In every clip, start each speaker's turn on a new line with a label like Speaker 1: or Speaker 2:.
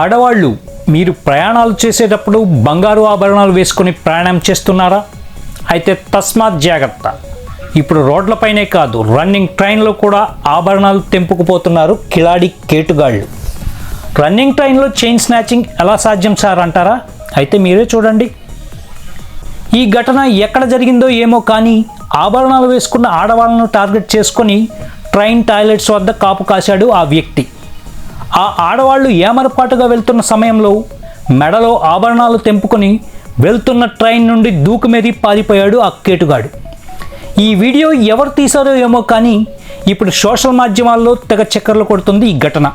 Speaker 1: ఆడవాళ్ళు మీరు ప్రయాణాలు చేసేటప్పుడు బంగారు ఆభరణాలు వేసుకొని ప్రయాణం చేస్తున్నారా? అయితే తస్మాత్ జాగ్రత్త. ఇప్పుడు రోడ్లపైనే కాదు రన్నింగ్ ట్రైన్లో కూడా ఆభరణాలు తెంపుకుపోతున్నారు కిలాడి కేటుగాళ్ళు. రన్నింగ్ ట్రైన్లో చైన్ స్నాచింగ్ ఎలా సాధ్యం సార్ అంటారా? అయితే మీరే చూడండి. ఈ ఘటన ఎక్కడ జరిగిందో ఏమో కానీ ఆభరణాలు వేసుకున్న ఆడవాళ్ళను టార్గెట్ చేసుకొని ట్రైన్ టాయిలెట్స్ వద్ద కాపు కాశాడు ఆ వ్యక్తి. ఆ ఆడవాళ్ళు ఏమరపాటుగా వెళ్తున్న సమయంలో మెడలో ఆభరణాలు తెంపుకొని వెళ్తున్న ట్రైన్ నుండి దూకుమెరి పారిపోయాడు ఆ కేటుగాడు. ఈ వీడియో ఎవరు తీశారో ఏమో కానీ ఇప్పుడు సోషల్ మాధ్యమాల్లో తెగ చక్కర్లు కొడుతుంది ఈ ఘటన.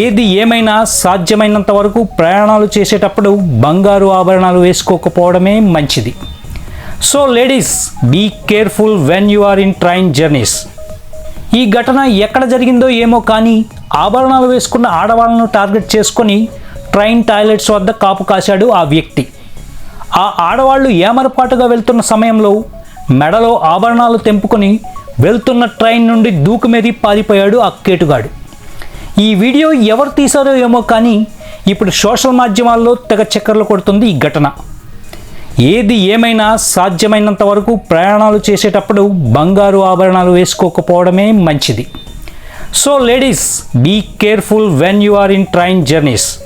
Speaker 1: ఏది ఏమైనా సాధ్యమైనంత వరకు ప్రయాణాలు చేసేటప్పుడు బంగారు ఆభరణాలు వేసుకోకపోవడమే మంచిది. So ladies be careful when you are in train journeys. ఈ ఘటన ఎక్కడ జరిగిందో ఏమో కానీ ఆభరణాలు వేసుకున్న ఆడవాళ్ళను టార్గెట్ చేసుకొని ట్రైన్ టాయిలెట్స్ వద్ద కాపు కాశాడు ఆ వ్యక్తి. ఆ ఆడవాళ్ళు ఏమరపాటుగా వెళ్తున్న సమయంలో మెడలో ఆభరణాలు తెంపుకొని వెళ్తున్న ట్రైన్ నుండి దూకుమెరి పారిపోయాడు ఆ కేటుగాడు. ఈ వీడియో ఎవరు తీశారో ఏమో కానీ ఇప్పుడు సోషల్ మాధ్యమాల్లో తెగ చక్కర్లు కొడుతుంది ఈ ఘటన. ఏది ఏమైనా సాధ్యమైనంత వరకు ప్రయాణాలు చేసేటప్పుడు బంగారు ఆభరణాలు వేసుకోకపోవడమే మంచిది. So ladies, be careful when you are in train journeys.